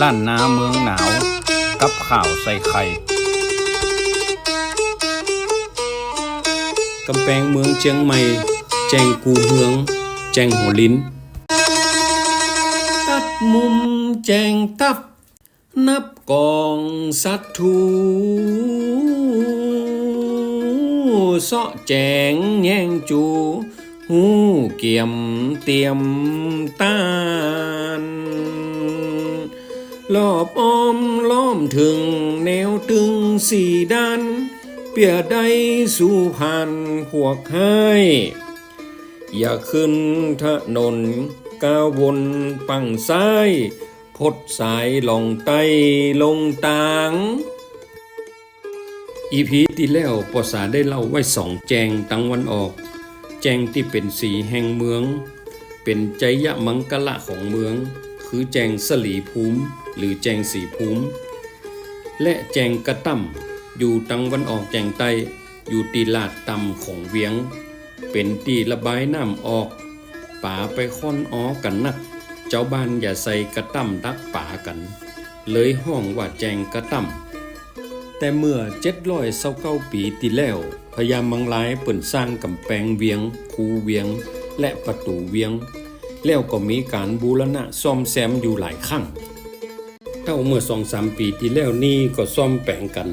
ล้านนาเมืองหนาว กับข่าวใส่ไข่กำแพงเมืองเชียงใหม่ แจงกูเฮือง แจงหัวลิ้น ตัดมุมแจงทับ นับกองสัตว์ทูเสาะแจงแย่งจู หูเกี่ยมเตรียมตาน รอบอ้อมล้อมถึงแนวตึงสี่ด้าน เปียได้สู่ผ่านพวกให้ อย่าขึ้นถนนก้าววนปังซ้าย พดสายลองไตลงตาง อีพีที่แล้วปอสาได้เล่าไว้สองแจงตังวันออก แจงที่เป็นสีแห่งเมือง เป็นใจยะมังกละของเมือง คือแจงสลีภูมิ หรือแจงสีภูมิ และแจงกระตั้มอยู่ตังวันออกแจงใต้อยู่ตีลาดต่ำของเวียง เป็นตีระบายน้ำออกป่าไปค่อนอ้อกันนัก เจ้าบ้านอย่าใส่กระตั้มดักป่ากัน เลยห้องว่าแจงกระตั้มแต่เมื่อเจ็ดร้อยเศร้าเก้าปีที่แล้วพญามังลายเปิ่นสร้างกำแพงเวียง คูเวียง และประตูเวียง แล้วก็มีการบูรณะซ่อมแซมอยู่หลายครั้ง เท่าเมื่อสองสามปีที่แล้วนี่ก็ซ่อมแปลงกัน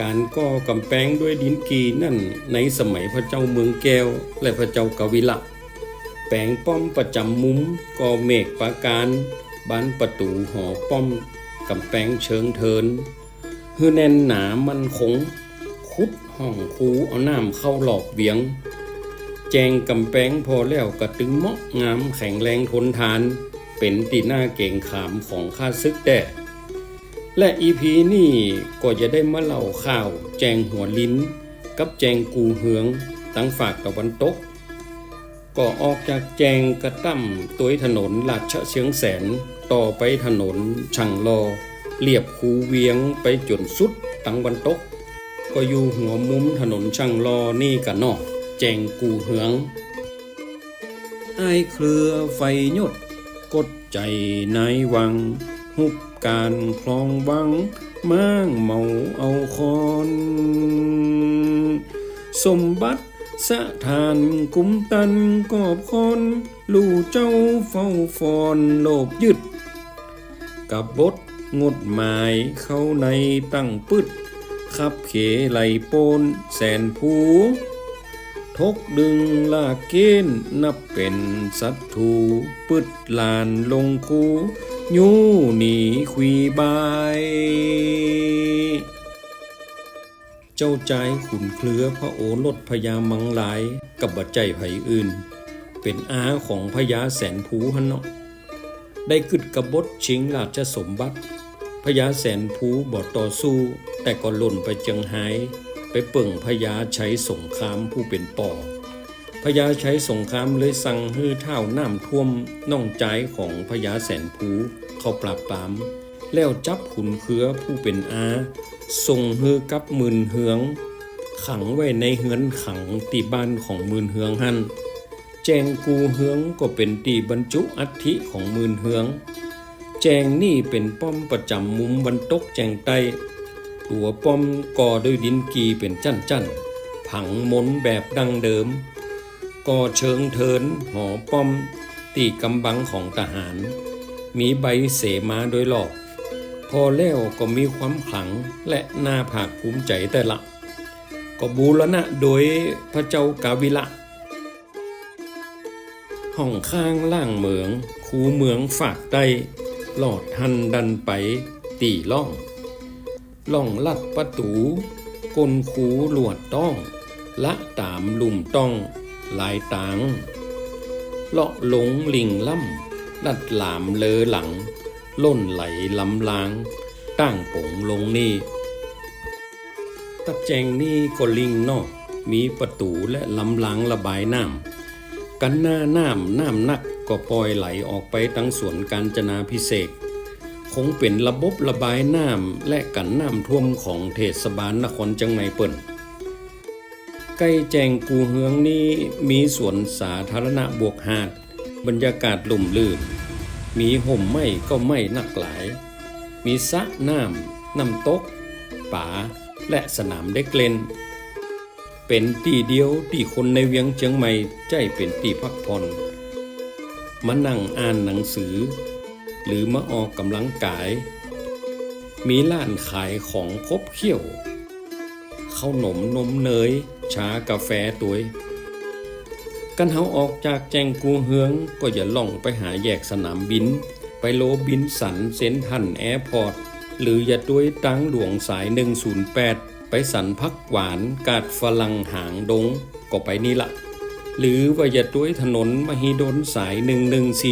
การก่อกำแพงด้วยดินกีนั่นในสมัยพระเจ้าเมืองแก้ว และพระเจ้ากวิละแปลงป้อมประจำมุมก่อเมฆปราการบานประตูหอป้อมกำแพงเชิงเทินฮือแน่นหนามันคง คุดห้องคูเอาน้ำเข้าหลอกเวียง แจงกำแพงพอแล้วกระตึงเหมาะงามแข็งแรงทนทาน เป็นตีหน้าเก่งขามของข้าศึกแต่และอีพีนี่ก็จะได้มาเล่าข่าว แจงหัวลิ้น กับแจงกูเหืองตั้งฝากตะวันตก ก็ออกจากแจงกระตั้มตัวถนนลาดชะเชียงแสนต่อไปถนนช่างรอเรียบคูเวียงไปจนสุดตั้งวันตก ก็อยู่หัวมุมถนนช่างรอนี่กันนอกแจงกูเหืองไอเครือไฟยด กดใจนายวัง หุบการคลองวังม้างเมาเอาคอน สมบัติสะทานกุมตันกอบคอน ลู่เจ้าเฝ้าฟอนโลบยึด กับบทงดหมายเข้าในตั้งปึด ขับเขไหลโปนแสนผู ทกดึงลากเกณฑ์นับเป็นศัตรูปึดลานลงคูยูหนีคุยบาย เจ้าใจขุนเครือพระโอรสพญามังลายกับบัจใจไผอื่น เป็นอาของพญาแสนภูฮันเนาะได้กึดกบฏชิงราชสมบัติพญาแสนภูบ่ต่อสู้ แต่ก็หล่นไปเจียงไฮ้ไป เปิ่งพญาใช้สงครามผู้เป็นป่อพญาใช้สงครามเลยสั่งฮื้อเท่าน้ำท่วมน่องใจของพญาแสนภูเข้าปราบปราม แล้วจับขุนเคือผู้เป็นอาส่งฮือกับมื่นเฮือง ขังไว้ในเฮือนขังตีบ้านของมื่นเฮืองหันแจงกูเฮืองก็เป็นตีบรรจุอัฐิของมื่นเฮือง แจงนี่เป็นป้อมประจำมุมบรรตกแจงใต้ ตัวป้อมก่อด้วยดินกีเป็นจั่นจั่นๆผังมนแบบดังเดิม ก่อเชิงเทินหอป้อม ตีกำบังของทหาร มีใบเสมาโดยหลอกพอแล้วก็มีความขลังและน่าภาคภูมิใจแต่ละ ก็บูรณะโดยพระเจ้ากาวิละ ห้องข้างล่างเหมือง คูเมืองฝากใต้หลอดหันดันไปตีล่อง ล่องลัดประตู กลคูหลวดต้อง ละตามลุ่มต้องลายตางเลาะหลงลิงล่ำลัดหลามเลอหลัง ล่นไหลลำลาง ตั้งปงลงนี่ ตัดแจงนี่ก็ลิงนอก มีประตูและลำลางระบายน้ำกันหน้าน้ำน้ำนักก็ปล่อยไหลออกไปตั้งสวนกาญจนาพิเศษ คงเป็นระบบระบายน้ำและกันน้ำท่วมของเทศบาลนครจังไหมเปิ่นใกล้แจงกูเฮืองนี้มีสวนสาธารณะบวกหาด บรรยากาศลุ่มลื่น มีห่มไม้ก็ไม่นักหลาย มีสระน้ำน้ำตกป่าและสนามเด็กเล่น เป็นที่เดียวที่คนในเวียงเชียงใหม่ใจเป็นที่พักผ่อนมานั่งอ่านหนังสือ หรือมาออกกำลังกาย มีร้านขายของครบเขี้ยวข้าวหนมนมเนย ชากาแฟตัวยกันเฮาออกจากแจงกูเฮืองก็อย่าล่องไปหาแยกสนามบิน ไปโลบินสันเซนทันแอร์พอร์ต หรืออย่าด้วยตังหลวงสาย 108 ไปสันพักหวานกาดฝรั่งหางดง ก็ไปนี่ละ หรือว่าอย่าด้วยถนนมหิดลสาย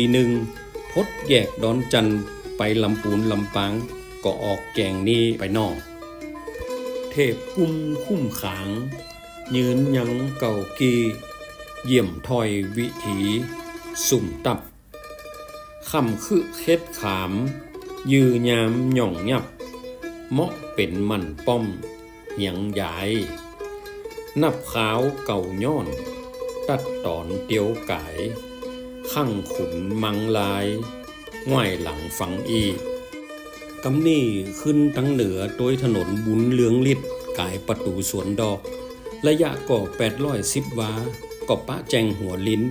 1141 พดแยกดอนจันไปลำปูนลำปางก็ออกแกงนี้ไปนอก เทพกุ้มคุ้มขาง ยืนยังเก่ากีเยี่ยมถอยวิถี สุ่มตับคำคือเคล็ดขาม ยือยามหย่องยับ เมาะเป็นมันป้อมเหียงยาย นับขาวเก่าย้อน ตัดตอนเตียวไกาย ข้างขุนมังลายง่ายหลังฝังอีกกำนี่ขึ้นตั้งเหนือโดยถนนบุญเลืองลิดกายประตูสวนดอก ระยะก่อ810วาก็ปะแจงหัวลิ้น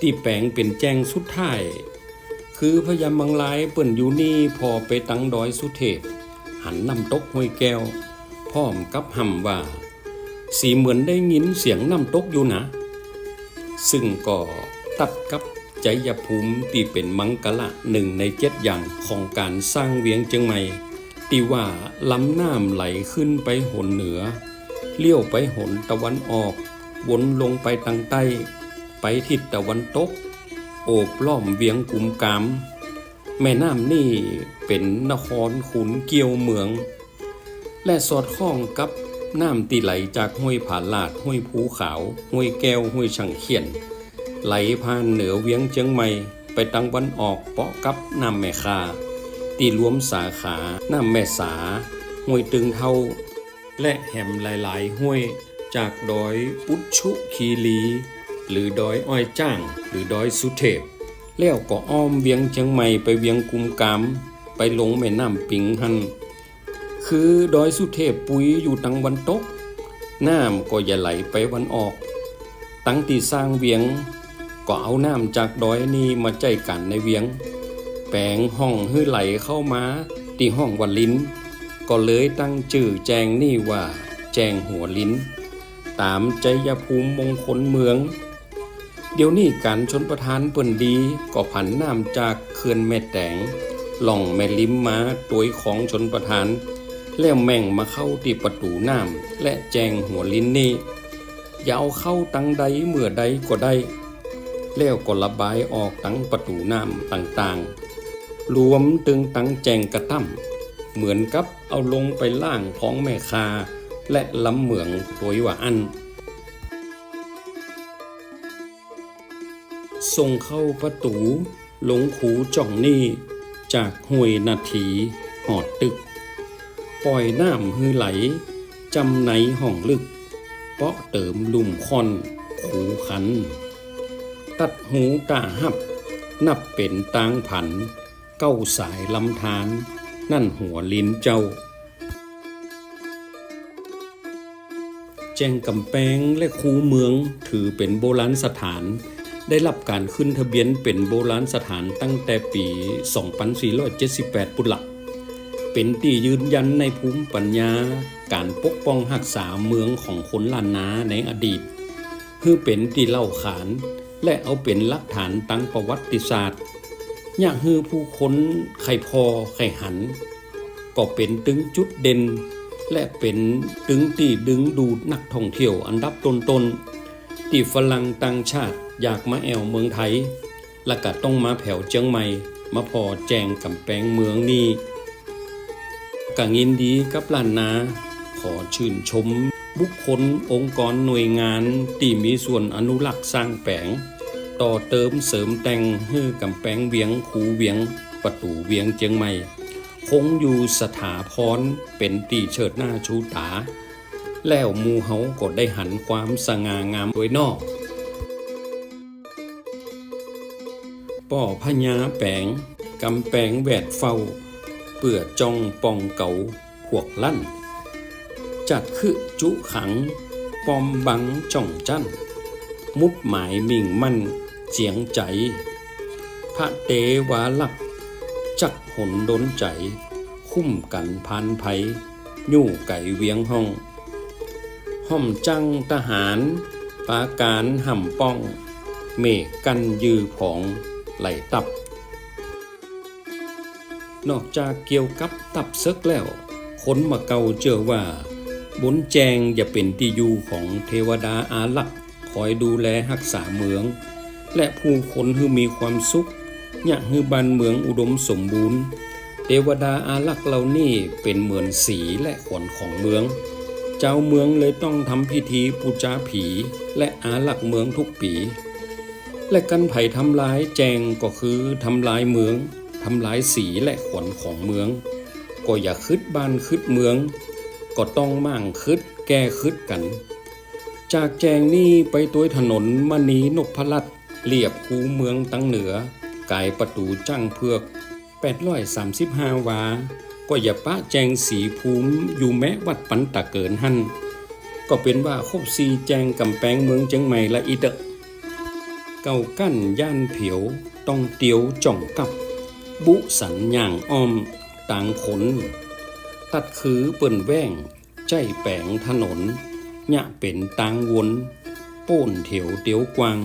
ที่แปลงเป็นแจงสุดท้าย คือพยามบางลายเปิ่นอยู่นี่พอไปตั้งดอยสุเทพ หันนำตกห้วยแก้ว พร้อมกับหำว่าสีเหมือนได้ยินเสียงน้ำตกอยู่นะ ซึ่งก็ ตัดกับใจยภูมิที่เป็นมังกละหนึ่งในเจ็ดอย่างของการสร้างเวียงเจียงใหม่ที่ว่าลำน้ำไหลขึ้นไปหนเหนือ เลี้ยวไปหนตะวันออก วนลงไปทางใต้ ไปทิศตะวันตก โอบล้อมเวียงกุมกาม แม่น้ำนี่เป็นนครขุนเกี่ยวเมือง และสอดคล้องกับน้ำตีไหลจากห้วยผาลาดห้วยภูขาวห้วยแก้วห้วยช่างเขียน ไหลผ่านเหนือเวียงเจียงใหม่ ไปตังวันออกเปาะกับน้ำแม่คาที่รวมสาขาน้ำแม่สาห้วยตึงเท่า และแหมหลายๆห้วยจากดอยอุชุคีรี หรือดอยอ้อยจ้าง หรือดอยสุเทพ แล้วก็อ้อมเวียงเชียงใหม่ไปเวียงกุมกามไปลงแม่น้ำปิงหัน คือดอยสุเทพปุยอยู่ตังวันตก น้ำก็อย่าไหลไปวันออก ตั้งที่สร้างเวียง ก็เอาน้ำจากดอยนี้มาใจกันในเวียง แปลงห้องให้ไหลเข้ามาที่ห้องวันลิ้น ก็เลยตั้งชื่อแจงนี่ว่า แจงหัวลิ้น ตามใจยภูมิมงคลเมือง เดี๋ยวนี้การชนประทานเปิ่นดีก็ผันน้ำจากเขื่อนแม่แตงล่องแม่ลิ้มมาตัวของชนประทานแล้วแม่งมาเข้าที่ประตูน้ำและแจงหัวลิ้นนี่อย่าเอาเข้าตั้งใดเมื่อใดก็ได้ แล้วก็ระบายออกตั้งประตูน้ำต่างๆ รวมตึงตั้งแจงกระตั้มเหมือนกับเอาลงไปล่างของแม่คา และลำเหมืองตัวว่าอันส่งเข้าประตูหลงขูจ่องนี่จากห้วยนาทีหอดตึก ปล่อยน้ำฮือไหล จำในห้องลึก เปาะเติมลุ่มคอน ขูขัน ตัดหูตาหับ นับเป็นตางผัน เก้าสายลำธารนั่นหัวลิ้นเจ้า แจ้งกำแพงและคูเมืองถือเป็นโบราณสถาน ได้รับการขึ้นทะเบียนเป็นโบราณสถานตั้งแต่ปี 2478 ปุนละเป็นที่ยืนยันในภูมิปัญญาการปกป้องรักษาเมืองของคนล้านนาในอดีต คือเป็นที่เล่าขาน และเอาเป็นหลักฐานตั้งประวัติศาสตร์อยากให้ผู้คนไข่พอไข่หัน ก็เป็นตึงจุดเด่น และเป็นตึงที่ดึงดูดนักท่องเที่ยวอันดับต้นๆที่ฝรั่งต่างชาติอยากมาแอวเมืองไทย และก็ต้องมาแผ่วเจียงใหม่ มาพอแจงกำแพงเมืองนี้กังยินดีกับล้านนา ขอชื่นชม บุคคลองค์กรหน่วยงานที่มีส่วนอนุรักษ์สร้างแปลง ต่อเติมเสริมแต่งให้กำแพงเวียงคูเวียง ประตูเวียงเจียงใหม่ คงอยู่สถาพรเป็นตีเชิดหน้าชูตา แล้วมูเฮาก็ได้หันความสง่างามโดยนอกป่อพญาแปงกำแปงแวดเฝ้า เปื่อจองปองเก่าพวกลั่น จัดคือจุขัง ปอมบังจ่องจันมุดหมายมิ่งมั่นเจียงใจ พระเตวาลักจักหนดนใจ คุ้มกันพันไผยู่ไก่เวียงห้อง ห้อมจังทหารปาการห่ำป้อง เมฆกันยือผองไหลตับ นอกจากเกี่ยวกับตับเซึกแล้ว คนมาเกาเจอว่า บนแจงอย่าเป็นที่อยู่ของเทวดาอาลักษ์คอยดูแลรักษาเมือง และผู้คนให้มีความสุขอยากให้บ้านเมืองอุดมสมบูรณ์ เทวดาอาลักษ์เหล่านี้เป็นเหมือนสีและขนของเมือง เจ้าเมืองเลยต้องทำพิธีปูจาผี และอาลักษ์เมืองทุกปี และกันไผ่ทำลายแจงก็คือทำลายเมืองทำลายสีและขนของเมือง ก็อย่าคืดบ้านคืดเมือง ก็ต้องมั่งคืดแก้คืดกัน จากแจงนี่ไปตัวถนนมณีนพลัดเรียบคูเมืองตั้งเหนือไกายประตูจ้างเพือก 835 วา ก็อย่าปะแจงสีภูมิอยู่แม้วัดปันตะเกินหั่นก็เป็นว่าคบซีแจงกำแพงเมืองเจียงใหม่ละอีเดะเก่ากั้นย่านเผียวต้องเตียวจ่องกับ บุสันย่างอ้อมต่างขน ตัดคือเปิ่นแว่ง ใจแปงถนนยะเป็นตางวนป้นเถียวเตียวกวาง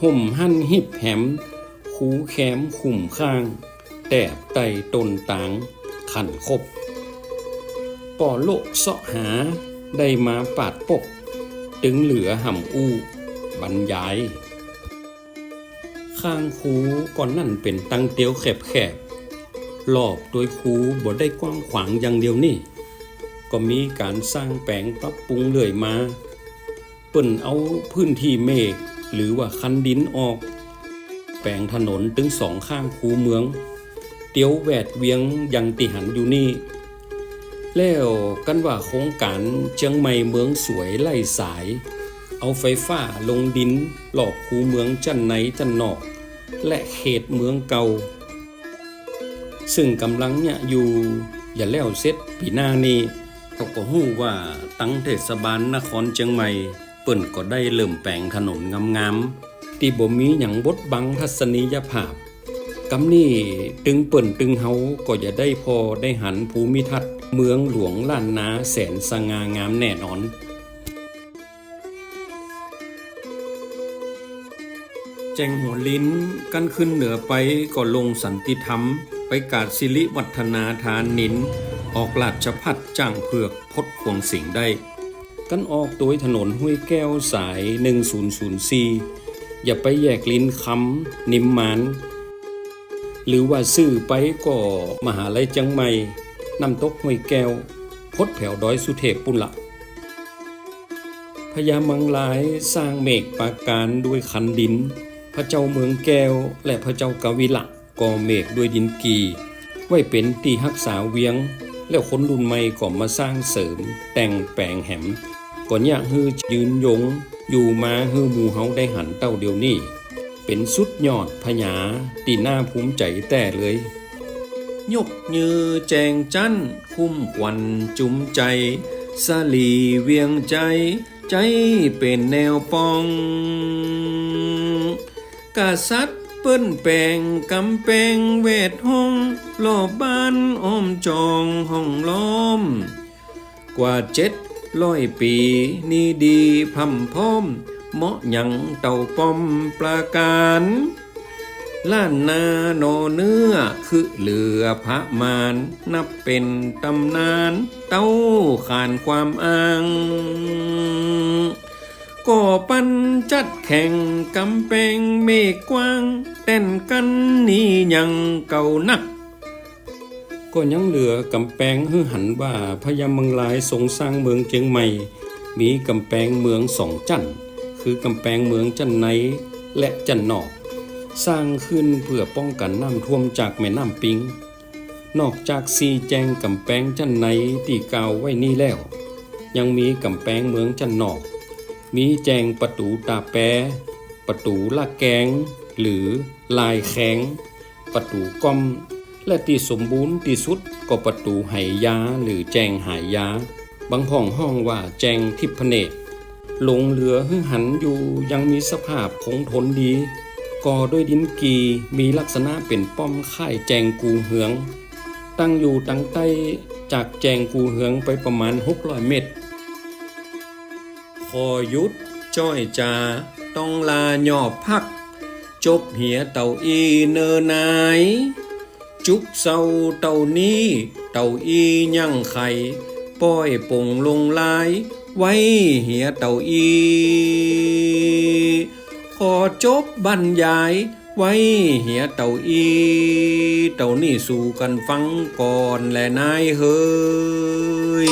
ห่มหั่นหิบแหม คูแคมขุ่มข้าง แตบไตต้นตางขันคบป่อโลกเสาะหาได้มาปาดปกตึงเหลือห่ำอู้ บรรยาย ข้างคูก่อนนั่นเป็นตังเตียวแคบๆ รอบโดยคูบ่ได้กว้างขวางอย่างเดียวนี่ ก็มีการสร้างแปลงปรับปรุงเรื่อยมา เปิ่นเอาพื้นที่เมฆหรือว่าคันดินออก แปลงถนนถึงสองข้างคูเมือง เตียวแวดเวียงยังติหันอยู่นี่ แล้วกันว่าโครงการเชียงใหม่เมืองสวยไล่สาย เอาไฟฟ้าลงดินหลอบคูเมืองจันไหนจันนอก และเขตเมืองเก่า ซึ่งกำลังเนี่ยอยู่อย่าแล้วเสร็จปีหน้านี้เขาก็ฮู้ว่าตั้งเทศบาลนครเชียงใหม่ เปิ่นก็ได้เริ่มแปลงถนนงามๆที่บ่มีหยังบดบังทัศนียภาพกำนี่ตึงเปิ่นตึงเฮาก็อย่าได้พอได้หันภูมิทัศน์เมืองหลวงล้านนาแสนสง่างามแน่นอนแจงหัวลิ้นกันขึ้นเหนือไปก็ลงสันติธรรม ไปกาดสิริวัฒนาทานนิน ออกลาดชพัดจ้างเผือกพดควงสิงได้ กันออกโดยถนนห้วยแก้วสาย 1004 อย่าไปแยกลิ้นคำนิมมานหรือว่าซื้อไปก็มหาลัยจังใหม่น้ำตกห้วยแก้วพดแผ่วดอยสุเทพปุ่นละพญามังลายสร้างเมฆปาการด้วยคันดิน พระเจ้าเมืองแก้วและพระเจ้ากาวิละ ก่อเมฆด้วยดินกี ไว้เป็นตีฮักษาเวียง แล้วคนรุ่นใหม่ก็มาสร้างเสริม แต่งแปลงแหมก่อนยากฮือยืนยง อยู่มาฮือหมูเฮาได้หันเต้าเดียวนี้ เป็นสุดยอดพญาตีหน้าภูมิใจแต่เลยยกยือแจงจันคุ้มควันจุมใจสลีเวียงใจ ใจเป็นแนวปอง กษัตริย เปิ้นแปงกำแพงเวทห้องรอบบ้านอ้อมจองห้องล้อม กว่าเจ็ดร้อยปีนี่ดีพร่ำพร้อม เหมาะหยังเต่าป้อมปราการล้านนาโนเนื้อคือเหลือพระมารนับเป็นตำนาน เต้าขานความอ้าง ก่อปันจัดแข่งกำแพงเมฆกว้าง เต้นกันนี่ยังเก่านัก ก็ยังเหลือกำแพงฮือหันว่าพญามังลายทรงสร้างเมืองเจียงใหม่ มีกำแพงเมืองสองจันทร์คือกำแพงเมืองจันในและจันนอก สร้างขึ้นเพื่อป้องกันน้ำท่วมจากแม่น้ำปิง นอกจากซีแจงกำแพงจันในตีกาวไว้นี่แล้ว ยังมีกำแพงเมืองจันนอก มีแจงประตูตาแปรประตูละแกง หรือลายแข็ง ประตูก้อม และที่สมบูรณ์ที่สุดก็ประตูไหยาหรือแจงหายยาบางห้องห้องว่าแจงทิพเนตรลงเรือหึ่งหันอยู่ยังมีสภาพคงทนดีก่อด้วยดินกีมีลักษณะเป็นป้อมค่ายแจงกูเหือง ตั้งอยู่ตั้งใต้จากแจงกูเหืองไปประมาณ 600 เมตร พอยุดจ้อยจาต้องลาหยอบพัก จบเหียเต่าอีเนอนาย จุกเศร้าเต่านี้เต่าอียั่งไข่ป้อยปงลงลาย ไว้เหียเต่าอี ขอจบบรรยาย ไว้เหียเต่าอี เต่านี่สู่กันฟังก่อนและนายเฮ้ย